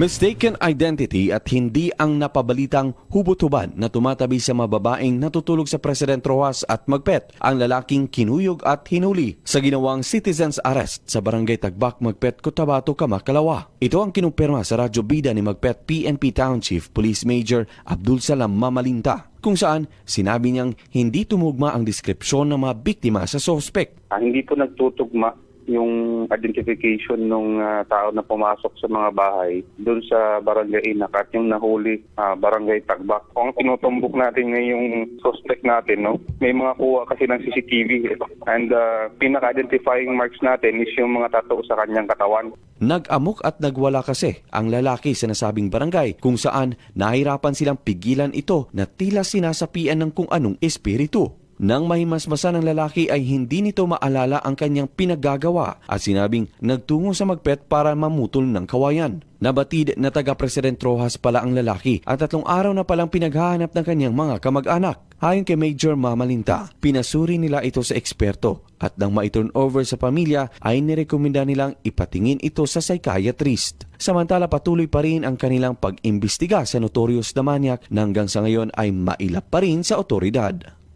Mistaken identity at hindi ang napabalitang hubot-hubad na tumatabi sa mga babaeng natutulog sa President Rojas at Magpet ang lalaking kinuyog at hinuli sa ginawang citizen's arrest sa Barangay Tagbak, Magpet, Cotabato, Kamakalawa. Ito ang kinumpirma sa radyo bida ni Magpet PNP Town Chief Police Major Abdul Salam Mamalinta kung saan sinabi niyang hindi tumugma ang deskripsyon ng mga biktima sa suspect. Ah, hindi po nagtutugma yung identification ng tao na pumasok sa mga bahay doon sa barangay Inak at yung nahuli ah, barangay Tagbak. Kung tinutumbok natin ngayong suspect natin, no, may mga kuha kasi ng CCTV. And uh, pinaka-identifying marks natin is yung mga tattoo sa kanyang katawan. Nag-amok at nagwala kasi ang lalaki sa nasabing barangay kung saan nahirapan silang pigilan ito na tila sinasapian ng kung anong espiritu. Nang mahimasmasan ng lalaki ay hindi nito maalala ang kanyang pinaggagawa at sinabing nagtungo sa magpet para mamutol ng kawayan. Nabatid na taga-President Rojas pala ang lalaki at tatlong araw na palang pinaghahanap ng kanyang mga kamag-anak. Ayon kay Major Mamalinta, pinasuri nila ito sa eksperto at nang ma-turn over sa pamilya ay nirekomenda nilang ipatingin ito sa psychiatrist. Samantala patuloy pa rin ang kanilang pag-imbestiga sa notorious na na hanggang sa ngayon ay mailap pa rin sa otoridad.